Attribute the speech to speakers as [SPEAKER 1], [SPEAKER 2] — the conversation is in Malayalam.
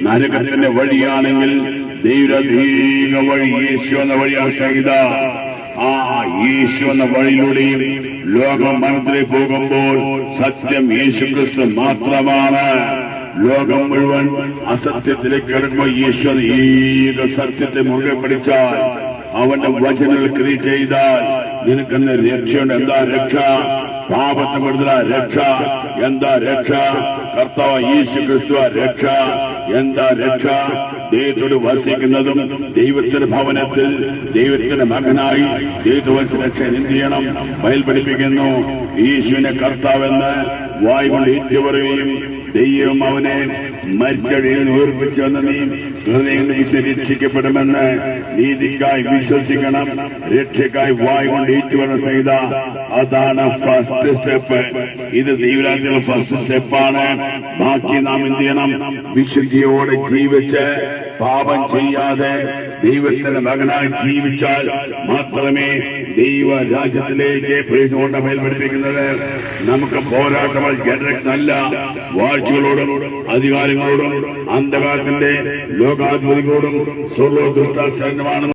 [SPEAKER 1] നരകത്തിന്റെ വഴിയാണെങ്കിൽ ദൈവീക വഴി യേശു എന്ന വഴിയാണ് സ്നേഹിത ആ യേശു എന്ന വഴിയിലൂടെയും ലോകം മനത്തിലേക്ക് പോകുമ്പോൾ സത്യം യേശു ക്രിസ്തു മാത്രമാണ് ലോകം മുഴുവൻ അസത്യത്തിലേക്ക് കിടക്കുമ്പോൾ യേശു എന്ന ഏക സത്യത്തെ മുറുകെ പിടിച്ചാൽ അവന്റെ വചനങ്ങൾ ക്രിയ ചെയ്താൽ നിനക്കെന്ന് രക്ഷയുണ്ട് എന്താ രക്ഷ പാപത്തെ വിടുതല രക്ഷ. എന്താ രക്ഷ? കർത്താവ് യേശു ക്രിസ്തു രക്ഷ. എന്താ രക്ഷ? ദൈവത്തോട് വസിക്കുന്നതും ദൈവത്തിന്റെ ഭവനത്തിൽ ദൈവത്തിന്റെ മകനായി ദൈവത്തോട് രക്ഷ എന്ത് ചെയ്യണം? ബയൽ പഠിപ്പിക്കുന്നു. യേശുവിനെ കർത്താവെന്ന് വായ് കൊണ്ട് ഏറ്റുപറയുകയും ദൈവം അവനെ മരിച്ചടിയിൽ ഉയർപ്പിച്ചെന്ന് നീ ഹൃദയം നീതിക്കായി വിശ്വസിക്കണം. രക്ഷയ്ക്കായി വായ് കൊണ്ട് ഏറ്റുപറഞ്ഞ സഹിത അതാണ് ഫസ്റ്റ് സ്റ്റെപ്പ് ഇത് ദൈവരാജ്യങ്ങളുടെ ഫസ്റ്റ് സ്റ്റെപ്പാണ് ബാക്കി നാം എന്ത് ചെയ്യണം? വിശുദ്ധിയോടെ ജീവിച്ച് പാപം ചെയ്യാതെ ദൈവത്തിന്റെ മകനായി ജീവിച്ചാൽ മാത്രമേ ദൈവ രാജ്യത്തിലേക്ക് പ്രവേശിച്ചുകൊണ്ട് മേൽപ്പെടുത്തിരിക്കുന്നത് നമുക്ക് പോരാട്ടങ്ങൾ ജനരക്തല്ല വാഴ്ചകളോടും അധികാരങ്ങളോടും അന്ധകാരത്തിന്റെ ലോകാധിപതികളോടും സ്വർഗ ദുഷ്ടാശരണമാണ്